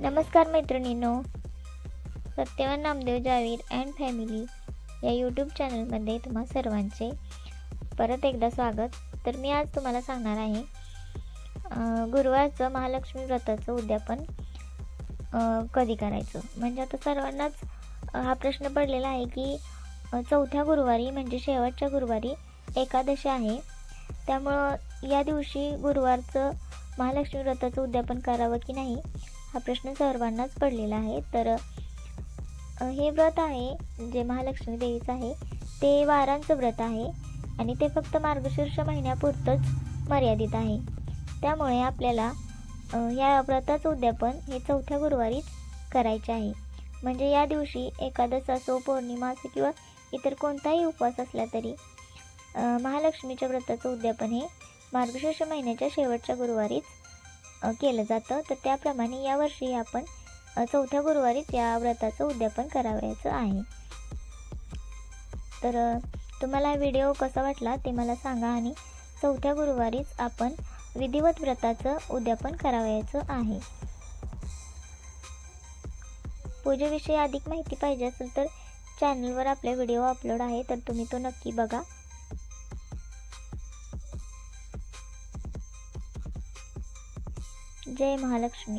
नमस्कार मैत्रिणींनो Satyavan Namdev Javir and family या यूट्यूब चॅनलमध्ये तुम्हा सर्वांचे परत एकदा स्वागत. तर मी आज तुम्हाला सांगणार आहे गुरुवारचं महालक्ष्मी व्रताचं उद्यापन कधी करायचं? म्हणजे आता सर्वांनाच हा प्रश्न पडलेला आहे की चौथ्या गुरुवारी म्हणजे शेवटच्या गुरुवारी एकादशी आहे. त्यामुळं या दिवशी गुरुवारचं महालक्ष्मी व्रताचं उद्यापन करावं की नाही? हा प्रश्न सर्वांनाच पडलेला आहे. तर हे व्रत आहे जे महालक्ष्मी देवीचं आहे ते वारांचं व्रत आहे आणि ते फक्त मार्गशीर्ष महिन्यापुरतंच मर्यादित आहे. त्यामुळे आपल्याला या व्रताचं उद्यापन हे चौथ्या गुरुवारीच करायचे आहे. म्हणजे या दिवशी एकादश असो पौर्णिमा असो किंवा इतर कोणताही उपवास असला तरी महालक्ष्मीच्या व्रताचं उद्यापन हे मार्गशीर्ष महिन्याच्या शेवटच्या गुरुवारीच केलं जातं. तर त्याप्रमाणे यावर्षी आपण चौथ्या गुरुवारीच या व्रताचं उद्यापन करावयाचं आहे. तर तुम्हाला व्हिडिओ कसा वाटला ते मला सांगा आणि चौथ्या गुरुवारीच आपण विधिवत व्रताचं उद्यापन करावयाचं आहे. पूजेविषयी अधिक माहिती पाहिजे असेल तर चॅनलवर आपले व्हिडिओ अपलोड आहे तर तुम्ही तो नक्की बघा. जय महालक्ष्मी.